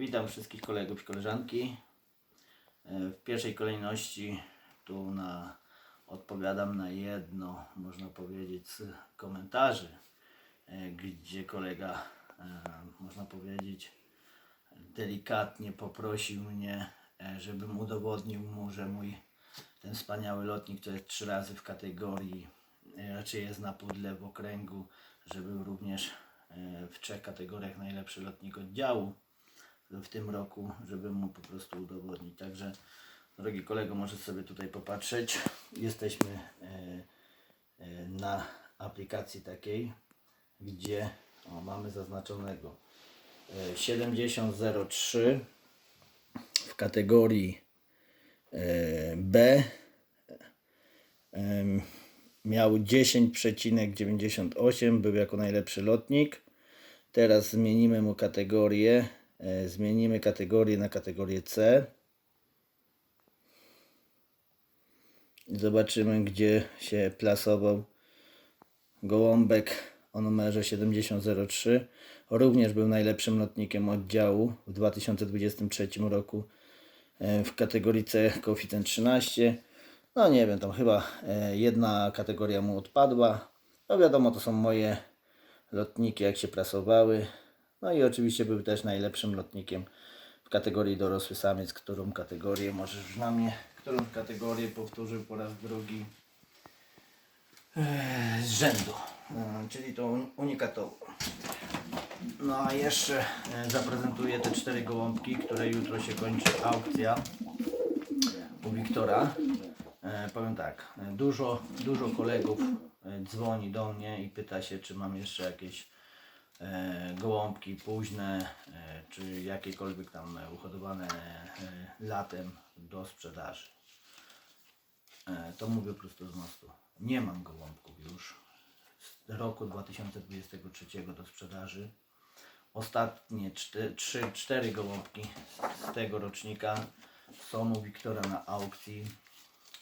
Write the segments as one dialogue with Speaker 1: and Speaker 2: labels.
Speaker 1: Witam wszystkich kolegów i koleżanki. E, W pierwszej kolejności tu na, odpowiadam na jedno, można powiedzieć, z komentarzy, e, gdzie kolega, e, można powiedzieć, delikatnie poprosił mnie, żebym udowodnił mu, że mój ten wspaniały lotnik, to jest trzy razy w kategorii, raczej jest na pudle w okręgu, że był również w trzech kategoriach najlepszy lotnik oddziału w tym roku, żeby mu po prostu udowodnić. Także, drogi kolego, możesz sobie tutaj popatrzeć. Jesteśmy e, e, na aplikacji takiej, gdzie o, mamy zaznaczonego e, 7003 w kategorii e, B miał 10,98, był jako najlepszy lotnik. Teraz zmienimy mu kategorię. E, Zmienimy kategorię na kategorię C. I zobaczymy, gdzie się plasował gołąbek o numerze 7003. Również był najlepszym lotnikiem oddziału w 2023 roku e, w kategorii C koeficjent 13. No nie wiem, tam chyba e, jedna kategoria mu odpadła. No wiadomo, to są moje lotniki, jak się prasowały. No i oczywiście był też najlepszym lotnikiem w kategorii dorosły samiec, którą kategorię możesz już na mnie, którą kategorię powtórzył po raz drugi e, z rzędu, e, czyli tą unikatową. No a jeszcze e, zaprezentuję te cztery gołąbki, które jutro się kończy aukcja u Wiktora. Powiem tak, dużo, dużo kolegów dzwoni do mnie i pyta się, czy mam jeszcze jakieś gołąbki późne, e, czy jakiekolwiek tam e, uhodowane e, latem do sprzedaży. E, to mówię prosto z mostu. Nie mam gołąbków już z roku 2023 do sprzedaży. Ostatnie czte- trzy, cztery gołąbki z tego rocznika są u Wiktora na aukcji.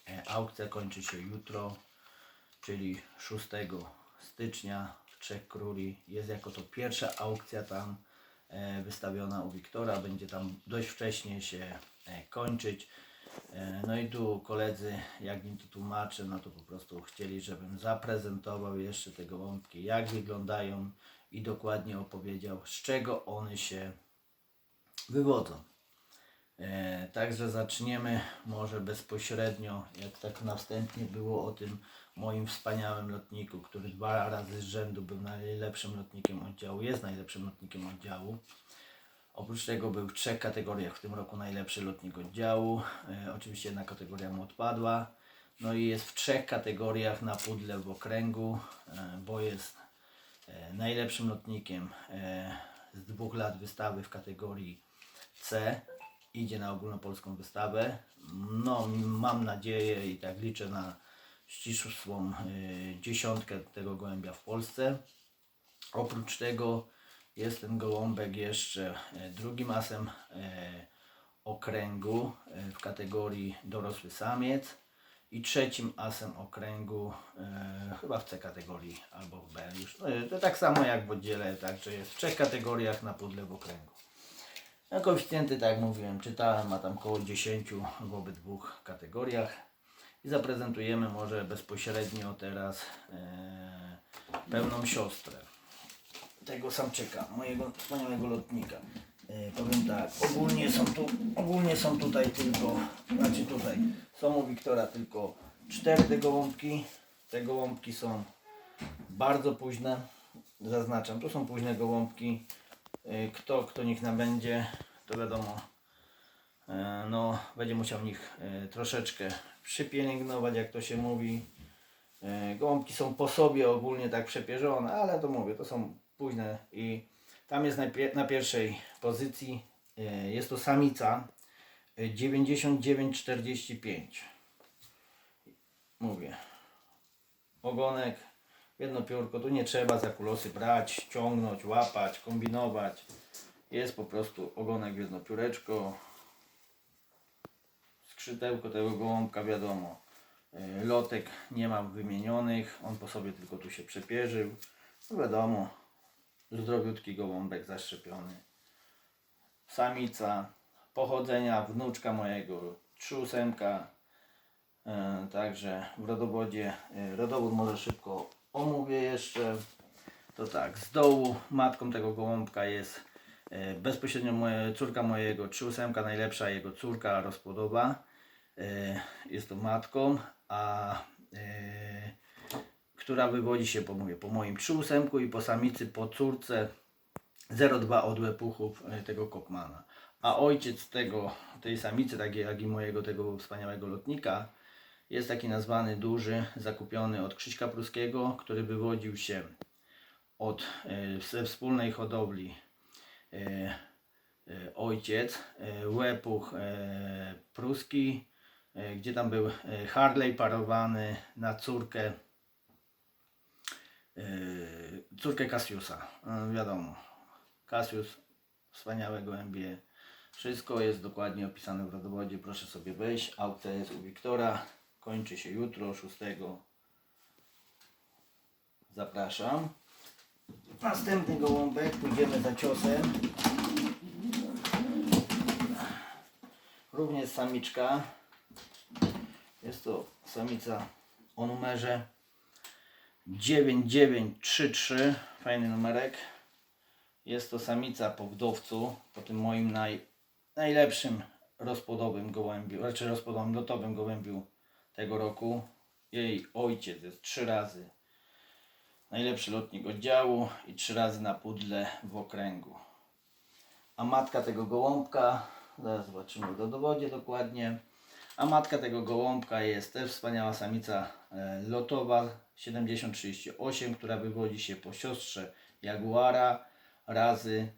Speaker 1: E, Aukcja kończy się jutro, czyli 6 stycznia Trzech Króli. Jest jako to pierwsza aukcja tam e, wystawiona u Wiktora. Będzie tam dość wcześnie się e, kończyć. E, No i tu koledzy, jak im to tłumaczę, no to po prostu chcieli, żebym zaprezentował jeszcze te gołąbki, jak wyglądają i dokładnie opowiedział, z czego one się wywodzą. Także zaczniemy może bezpośrednio, jak tak na wstępnie było o tym moim wspaniałym lotniku, który dwa razy z rzędu był najlepszym lotnikiem oddziału, jest najlepszym lotnikiem oddziału. Oprócz tego był w trzech kategoriach w tym roku najlepszy lotnik oddziału. E, oczywiście jedna kategoria mu odpadła. No i jest w trzech kategoriach na pudle w okręgu, e, bo jest e, najlepszym lotnikiem e, z dwóch lat wystawy w kategorii C. Idzie na ogólnopolską wystawę. No, mam nadzieję i tak liczę na ścisłą e, dziesiątkę tego gołębia w Polsce. Oprócz tego jest ten gołąbek jeszcze e, drugim asem e, okręgu w kategorii dorosły samiec i trzecim asem okręgu chyba w C kategorii albo w B już. E, to tak samo jak w oddziale, także jest w trzech kategoriach na pudle w okręgu. No, koeficjenty, tak jak mówiłem, czytałem, ma tam około 10 w obydwu kategoriach. I zaprezentujemy może bezpośrednio teraz e, pełną siostrę tego samczyka, mojego wspaniałego lotnika. E, powiem tak, ogólnie są tu, ogólnie są tutaj tylko, znaczy tutaj, są u Wiktora tylko cztery te gołąbki. Te gołąbki są bardzo późne, zaznaczam, to są późne gołąbki. E, Kto, kto nich nabędzie, to wiadomo, no, będzie musiał nich e, troszeczkę przypielęgnować, jak to się mówi. E, Gołąbki są po sobie ogólnie tak przepierzone, ale to mówię, to są późne i tam jest na pierwszej pozycji, e, jest to samica e, 9945. Mówię, ogonek, jedno piórko, tu nie trzeba za kulosy brać, ciągnąć, łapać, kombinować. Jest po prostu ogonek w jedno pióreczko, skrzydełko tego gołąbka wiadomo. E, Lotek nie mam wymienionych, on po sobie tylko tu się przepierzył. No wiadomo, zdrowiutki gołąbek zaszczepiony. samica pochodzenia wnuczka mojego, trzyósemka. E, Także w rodowodzie, e, rodowód może szybko omówię jeszcze. To tak, z dołu matką tego gołąbka jest bezpośrednio córka mojego, trzyósemka najlepsza, jego córka rozpłodowa. E, Jest to matką, a e, która wywodzi się po, mówię, po moim trzyósemku i po samicy po córce 0,2 od łepuchów e, tego Kopmana. A ojciec tego, tej samicy, tak jak i mojego tego wspaniałego lotnika, jest taki nazwany duży, zakupiony od Krzyśka Pruskiego, który wywodził się od ze wspólnej hodowli ojciec, łepuch pruski, gdzie tam był e, Harley parowany na córkę e, córkę Cassiusa, e, wiadomo. Cassius, wspaniałego MBA. Wszystko jest dokładnie opisane w rodowodzie. Proszę sobie wejść. Aukcja jest u Wiktora. Kończy się jutro, 6. Zapraszam. Następny gołąbek. Pójdziemy za ciosem. Również samiczka. Jest to samica o numerze 9933. Fajny numerek. Jest to samica po wdowcu, po tym moim naj, najlepszym rozpłodowym gołębiu, raczej rozpłodowym lotowym gołębiu tego roku. Jej ojciec jest trzy razy najlepszy lotnik oddziału i trzy razy na pudle w okręgu. A matka tego gołąbka, zaraz zobaczymy w dowodzie dokładnie, a matka tego gołąbka jest też wspaniała samica e, lotowa 7038, która wywodzi się po siostrze Jaguara razy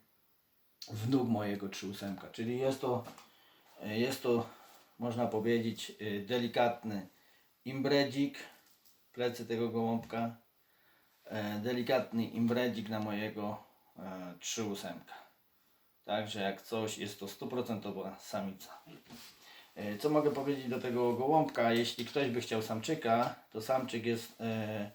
Speaker 1: wnuk mojego trzyósemka. Czyli jest to, e, jest to można powiedzieć e, delikatny imbredzik, plecy tego gołąbka, delikatny imbredzik na mojego e, trzyósemka. Także jak coś jest to stuprocentowa samica. E, Co mogę powiedzieć do tego gołąbka? Jeśli ktoś by chciał samczyka, to samczyk jest e,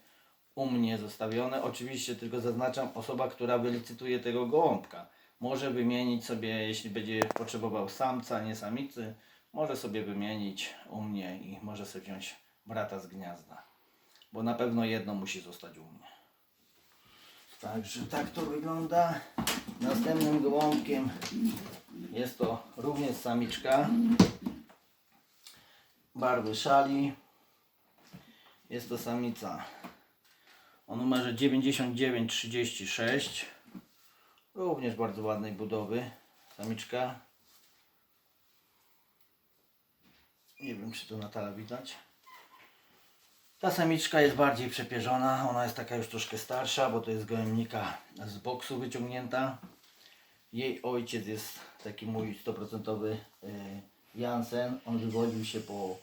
Speaker 1: u mnie zostawiony. Oczywiście tylko zaznaczam osoba, która wylicytuje tego gołąbka. Może wymienić sobie, jeśli będzie potrzebował samca, nie samicy, może sobie wymienić u mnie i może sobie wziąć brata z gniazda. Bo na pewno jedno musi zostać u mnie. Także tak to wygląda. Następnym gołąbkiem jest to również samiczka barwy szali. Jest to samica o numerze 9936. Również bardzo ładnej budowy. Samiczka. Nie wiem, czy to na tale widać. Ta samiczka jest bardziej przepierzona. Ona jest taka już troszkę starsza, bo to jest gołębnika z boksu wyciągnięta. Jej ojciec jest taki mój 100% y, Jansen. On wywodził się po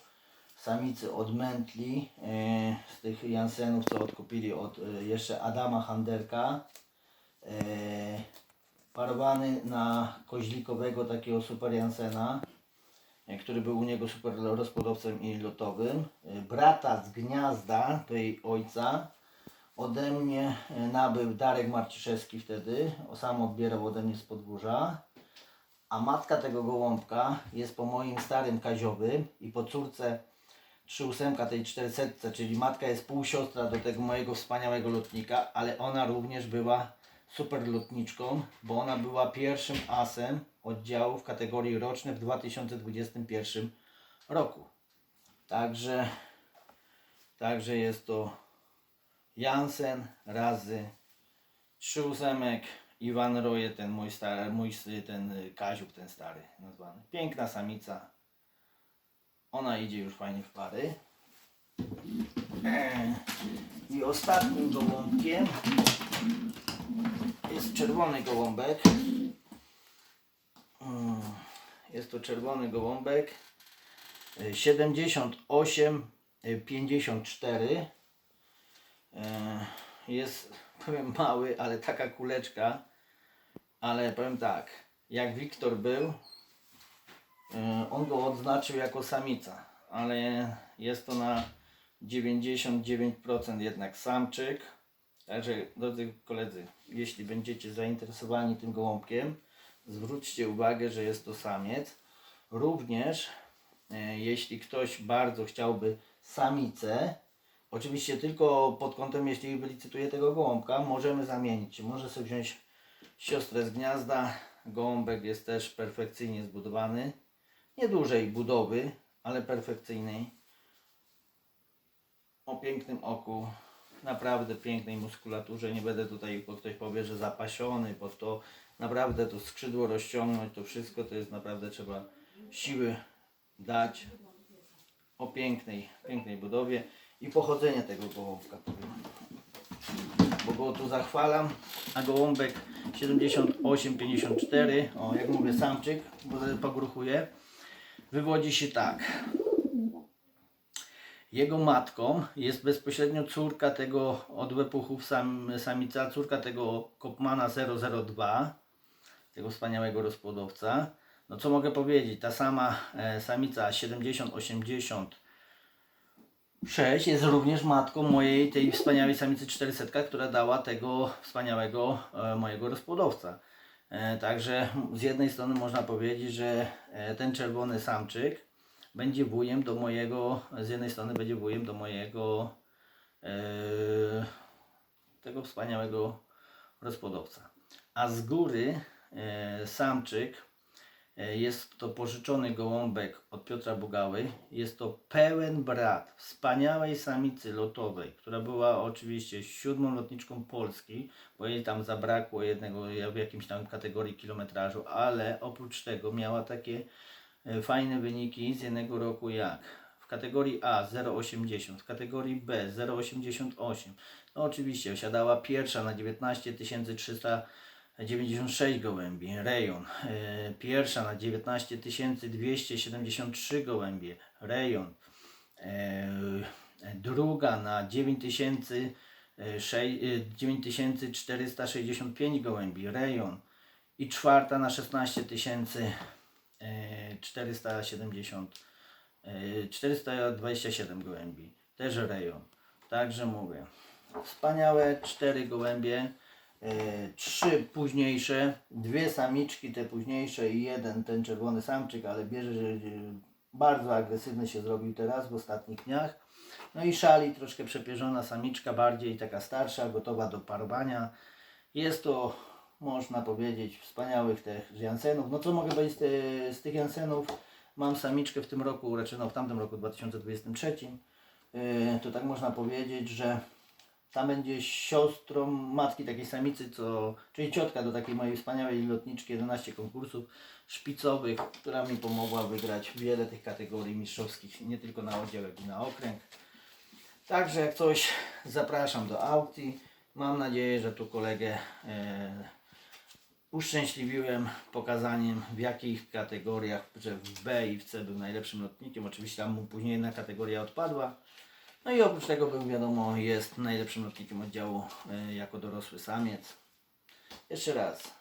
Speaker 1: samicy od mętli y, z tych Jansenów, co odkupili od y, jeszcze Adama Handerka. Y, parowany na koźlikowego takiego super Jansena, który był u niego super rozpłodowcem i lotowym. Brata z gniazda, to jej ojca, ode mnie e, nabył Darek Marciszewski wtedy, sam odbierał ode mnie z podwórza. A matka tego gołąbka jest po moim starym Kaziowym i po córce 38 tej 400, czyli matka jest półsiostra do tego mojego wspaniałego lotnika, ale ona również była super lotniczką, bo ona była pierwszym asem oddziału w kategorii rocznej w 2021 roku. Także, także jest to Jansen razy trzy ósemek, Iwan Roje, ten mój stary, mój ten y, Kaziuk, ten stary nazwany. Piękna samica. Ona idzie już fajnie w pary. E, I ostatnim gołąbkiem jest czerwony gołąbek. Mm, Jest to czerwony gołąbek. Y, 78 y, 54 E, jest, powiem, mały, ale taka kuleczka. Ale powiem tak, jak Wiktor był, e, on go odznaczył jako samica, ale jest to na 99% jednak samczyk. Także drodzy koledzy, jeśli będziecie zainteresowani tym gołąbkiem, zwróćcie uwagę, że jest to samiec. Również e, jeśli ktoś bardzo chciałby samicę, oczywiście tylko pod kątem, jeśli wylicytuje tego gołąbka, możemy zamienić. Może sobie wziąć siostrę z gniazda. Gołąbek jest też perfekcyjnie zbudowany. Nie dużej budowy, ale perfekcyjnej. O pięknym oku, naprawdę pięknej muskulaturze. Nie będę tutaj, bo ktoś powie, że zapasiony, bo to naprawdę to skrzydło rozciągnąć, to wszystko to jest naprawdę trzeba siły dać. O pięknej, pięknej budowie i pochodzenie tego gołąbka. Bo go tu zachwalam, a gołąbek 78-54, o jak mówię samczyk, bo sobie pogruchuję, wywodzi się tak. Jego matką jest bezpośrednio córka tego od Wepuchów sam, samica, córka tego Kopmana 002, tego wspaniałego rozpłodowca. No co mogę powiedzieć, ta sama e, samica 70-80 6 jest również matką mojej tej wspaniałej samicy 400, która dała tego wspaniałego e, mojego rozpłodowca. E, także z jednej strony można powiedzieć, że e, ten czerwony samczyk będzie wujem do mojego, z jednej strony będzie wujem do mojego e, tego wspaniałego rozpłodowca. A z góry e, samczyk Jest to pożyczony gołąbek od Piotra Bugały. Jest to pełen brat wspaniałej samicy lotowej, która była oczywiście siódmą lotniczką Polski, bo jej tam zabrakło jednego w jakimś tam kategorii kilometrażu, ale oprócz tego miała takie e, fajne wyniki z jednego roku jak w kategorii A 0,80, w kategorii B 0,88. No oczywiście osiadała pierwsza na 19 300 96 gołębi, rejon. E, Pierwsza na 19 273 gołębie, rejon. E, Druga na 9000, e, 9465 gołębi, rejon. I czwarta na 16 470, e, 427 gołębi, też rejon. Także mówię, wspaniałe cztery gołębie. E, trzy późniejsze, dwie samiczki, te późniejsze i jeden ten czerwony samczyk, ale bierze, że bardzo agresywny się zrobił teraz w ostatnich dniach. No i szali, troszkę przepierzona samiczka, bardziej taka starsza, gotowa do parowania. Jest to, można powiedzieć, wspaniałych tych Jansenów. No co mogę powiedzieć z, z tych Jansenów? Mam samiczkę w tym roku, raczej no w tamtym roku 2023. E, To tak można powiedzieć, że tam będzie siostrą matki takiej samicy, co, czyli ciotka do takiej mojej wspaniałej lotniczki, 11 konkursów szpicowych, która mi pomogła wygrać wiele tych kategorii mistrzowskich, nie tylko na oddział, jak i na okręg. Także jak coś, zapraszam do aukcji. Mam nadzieję, że tu kolegę e, uszczęśliwiłem pokazaniem w jakich kategoriach, że w B i w C był najlepszym lotnikiem. Oczywiście tam mu później jedna kategoria odpadła. No i oprócz tego był wiadomo, jest najlepszym lotnikiem oddziału e, jako dorosły samiec. Jeszcze raz,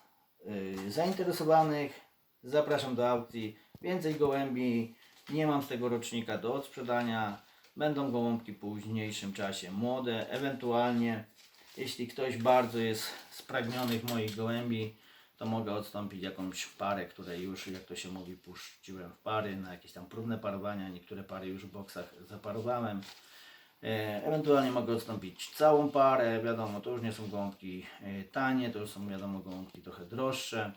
Speaker 1: y, zainteresowanych zapraszam do aukcji. Więcej gołębi, nie mam z tego rocznika do odsprzedania. Będą gołąbki w późniejszym czasie młode, ewentualnie jeśli ktoś bardzo jest spragnionych moich gołębi, to mogę odstąpić jakąś parę, które już, jak to się mówi, puściłem w pary na jakieś tam próbne parowania. Niektóre pary już w boksach zaparowałem. E, Ewentualnie mogę odstąpić całą parę, wiadomo, to już nie są gołąbki e, tanie, to już są wiadomo gołąbki trochę droższe,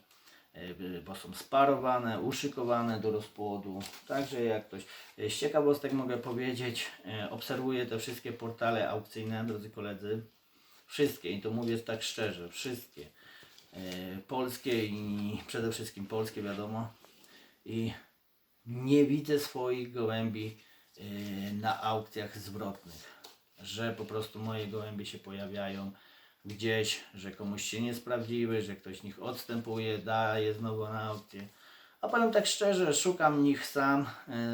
Speaker 1: e, bo są sparowane, uszykowane do rozpłodu. Także jak ktoś z ciekawostek mogę powiedzieć, obserwuję te wszystkie portale aukcyjne, drodzy koledzy, wszystkie i to mówię tak szczerze, wszystkie. Polskie i przede wszystkim polskie wiadomo i nie widzę swoich gołębi na aukcjach zwrotnych, że po prostu moje gołębie się pojawiają gdzieś, że komuś się nie sprawdziły, że ktoś nich odstępuje, daje znowu na aukcję. A powiem tak szczerze, szukam nich sam.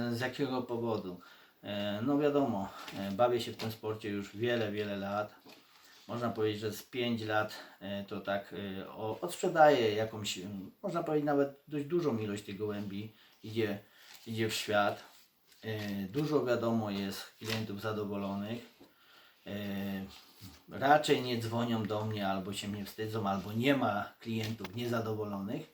Speaker 1: yy, Z jakiego powodu? Yy, No wiadomo, bawię się w tym sporcie już wiele, wiele lat. Można powiedzieć, że z 5 lat to tak odsprzedaję jakąś, można powiedzieć nawet dość dużą ilość tych gołębi idzie, idzie w świat. E, Dużo wiadomo jest klientów zadowolonych. E, Raczej nie dzwonią do mnie, albo się mnie wstydzą, albo nie ma klientów niezadowolonych.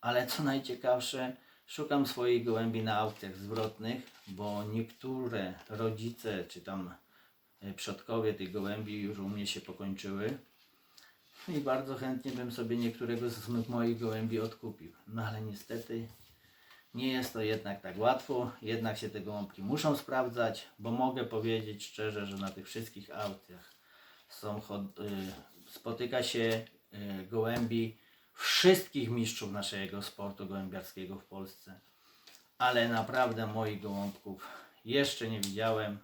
Speaker 1: Ale co najciekawsze, szukam swojej gołębi na aukcjach zwrotnych, bo niektóre rodzice czy tam e, przodkowie tych gołębi już u mnie się pokończyły. I bardzo chętnie bym sobie niektórego z moich gołębi odkupił. No ale niestety nie jest to jednak tak łatwo, jednak się te gołąbki muszą sprawdzać, bo mogę powiedzieć szczerze, że na tych wszystkich aukcjach są, y, spotyka się y, gołębi wszystkich mistrzów naszego sportu gołębiarskiego w Polsce. Ale naprawdę moich gołąbków jeszcze nie widziałem,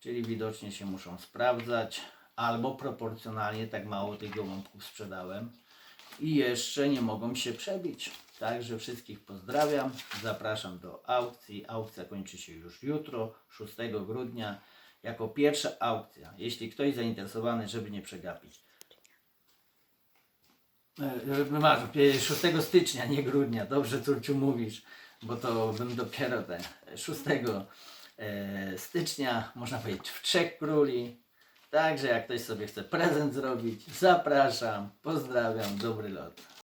Speaker 1: czyli widocznie się muszą sprawdzać, albo proporcjonalnie tak mało tych gołąbków sprzedałem i jeszcze nie mogą się przebić. Także wszystkich pozdrawiam, zapraszam do aukcji. Aukcja kończy się już jutro, 6 grudnia, jako pierwsza aukcja. Jeśli ktoś zainteresowany, żeby nie przegapić. E, Masz, e, 6 stycznia, nie grudnia, dobrze córciu mówisz, bo to bym dopiero ten 6 e, stycznia, można powiedzieć w Trzech Króli. Także jak ktoś sobie chce prezent zrobić, zapraszam, pozdrawiam, dobry lot.